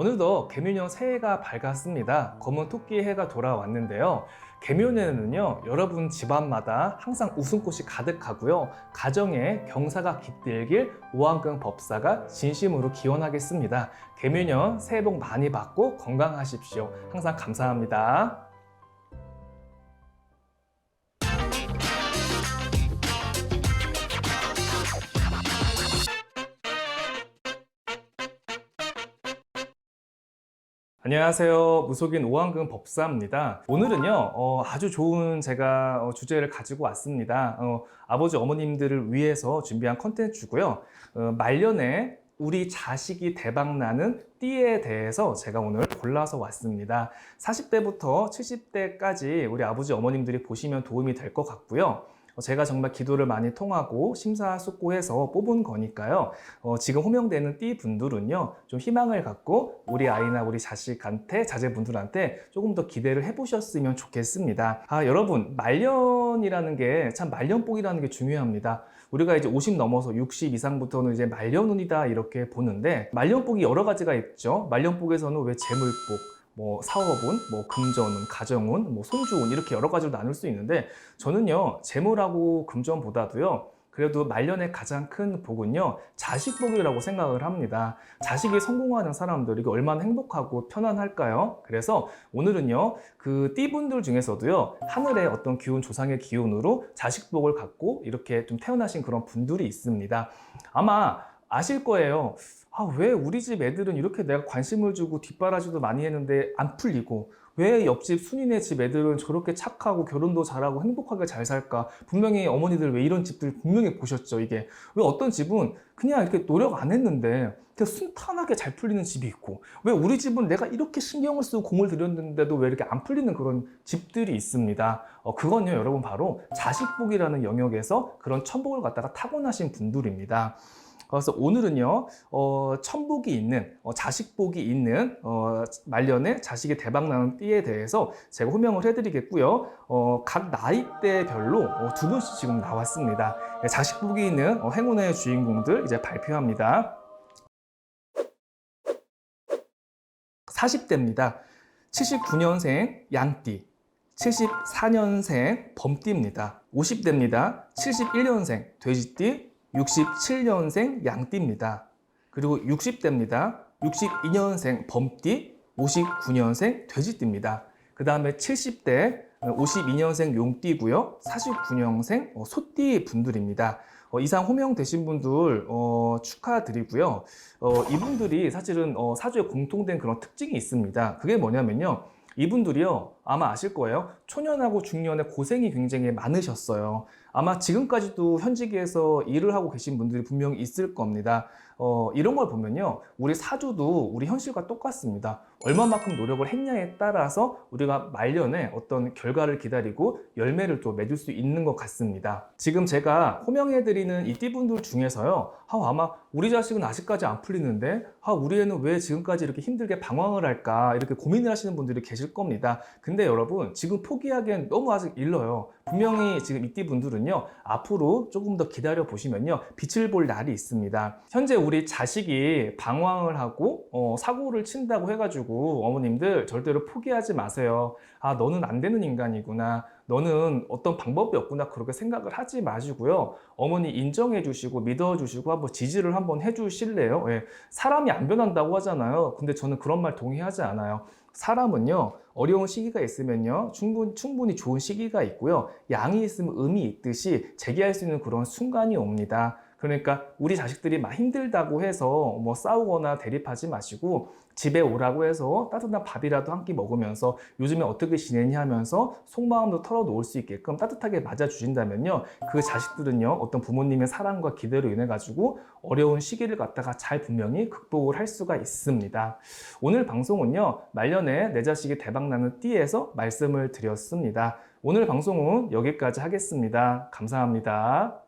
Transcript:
어느덧 개묘년 새해가 밝았습니다. 검은 토끼의 해가 돌아왔는데요. 개묘년에는요, 여러분 집안마다 항상 웃음꽃이 가득하고요. 가정에 경사가 깃들길 오한근 법사가 진심으로 기원하겠습니다. 개묘년 새해 복 많이 받고 건강하십시오. 항상 감사합니다. 안녕하세요. 무속인 오한근 법사입니다. 오늘은요, 어, 아주 좋은 제가 어, 주제를 가지고 왔습니다. 어, 아버지, 어머님들을 위해서 준비한 컨텐츠고요. 어, 말년에 우리 자식이 대박나는 띠에 대해서 제가 오늘 골라서 왔습니다. 40대부터 70대까지 우리 아버지, 어머님들이 보시면 도움이 될 것 같고요. 어, 제가 정말 기도를 많이 통하고 심사숙고해서 뽑은 거니까요. 어, 지금 호명되는 띠 분들은요, 좀 희망을 갖고 우리 아이나 우리 자식한테, 자제분들한테 조금 더 기대를 해보셨으면 좋겠습니다. 아, 여러분, 말년이라는 게 참 말년복이라는 게 중요합니다. 우리가 이제 50 넘어서 60 이상부터는 이제 말년운이다 이렇게 보는데 말년복이 여러 가지가 있죠. 말년복에서는 왜 재물복, 뭐 사업운, 뭐 금전운, 가정운, 뭐 손주운 이렇게 여러 가지로 나눌 수 있는데 저는요 재물하고 금전보다도요 그래도 말년의 가장 큰 복은요 자식복이라고 생각을 합니다. 자식이 성공하는 사람들이 얼마나 행복하고 편안할까요? 그래서 오늘은요 그 띠분들 중에서도요 하늘의 어떤 기운 조상의 기운으로 자식복을 갖고 이렇게 좀 태어나신 그런 분들이 있습니다. 아마 아실 거예요. 아, 왜 우리 집 애들은 이렇게 내가 관심을 주고 뒷바라지도 많이 했는데 안 풀리고 왜 옆집 순이네 집 애들은 저렇게 착하고 결혼도 잘하고 행복하게 잘 살까? 분명히 어머니들 왜 이런 집들 분명히 보셨죠, 이게. 왜 어떤 집은 그냥 이렇게 노력 안 했는데 그냥 순탄하게 잘 풀리는 집이 있고 왜 우리 집은 내가 이렇게 신경을 쓰고 공을 들였는데도 왜 이렇게 안 풀리는 그런 집들이 있습니다. 어, 그건요, 여러분 바로 자식복이라는 영역에서 그런 천복을 갖다가 타고나신 분들입니다. 그래서 오늘은요, 어, 천복이 있는, 어, 자식복이 있는, 어, 말년에 자식이 대박 나는 띠에 대해서 제가 호명을 해드리겠고요. 어, 각 나이대별로 어, 두 분씩 지금 나왔습니다. 네, 자식복이 있는 어, 행운의 주인공들 이제 발표합니다. 40대입니다. 79년생 양띠, 74년생 범띠입니다. 50대입니다. 71년생 돼지띠, 67년생 양띠입니다. 그리고 60대입니다. 62년생 범띠, 59년생 돼지띠입니다. 그 다음에 70대 52년생 용띠고요. 49년생 어, 소띠 분들입니다. 어, 이상 호명되신 분들 어, 축하드리고요. 어, 이분들이 사실은 어, 사주에 공통된 그런 특징이 있습니다. 그게 뭐냐면요. 이분들이요 아마 아실 거예요 초년하고 중년에 고생이 굉장히 많으셨어요 아마 지금까지도 현직에서 일을 하고 계신 분들이 분명히 있을 겁니다. 어, 이런 걸 보면요. 우리 사주도 우리 현실과 똑같습니다. 얼마만큼 노력을 했냐에 따라서 우리가 말년에 어떤 결과를 기다리고 열매를 또 맺을 수 있는 것 같습니다. 지금 제가 호명해드리는 이 띠분들 중에서요. 아, 아마 우리 자식은 아직까지 안 풀리는데 아, 우리 애는 왜 지금까지 이렇게 힘들게 방황을 할까 이렇게 고민을 하시는 분들이 계실 겁니다. 근데 여러분 지금 포기하기엔 너무 아직 일러요. 분명히 지금 이 띠 분들은 요 앞으로 조금 더 기다려 보시면요 빛을 볼 날이 있습니다. 현재 우리 자식이 방황을 하고 어, 사고를 친다고 해가지고 어머님들 절대로 포기하지 마세요. 아 너는 안 되는 인간이구나 너는 어떤 방법이 없구나 그렇게 생각을 하지 마시고요. 어머니 인정해 주시고 믿어 주시고 한번 지지를 한번 해 주실래요? 예. 사람이 안 변한다고 하잖아요. 근데 저는 그런 말 동의하지 않아요. 사람은요 어려운 시기가 있으면요 충분, 충분히 좋은 시기가 있고요. 양이 있으면 음이 있듯이 재기할 수 있는 그런 순간이 옵니다 그러니까 우리 자식들이 막 힘들다고 해서 뭐 싸우거나 대립하지 마시고 집에 오라고 해서 따뜻한 밥이라도 한 끼 먹으면서 요즘에 어떻게 지내냐 하면서 속마음도 털어놓을 수 있게끔 따뜻하게 맞아주신다면요. 그 자식들은요 어떤 부모님의 사랑과 기대로 인해 가지고 어려운 시기를 갖다가 잘 분명히 극복을 할 수가 있습니다. 오늘 방송은요 말년에 내 자식이 대박나는 띠에서 말씀을 드렸습니다. 오늘 방송은 여기까지 하겠습니다. 감사합니다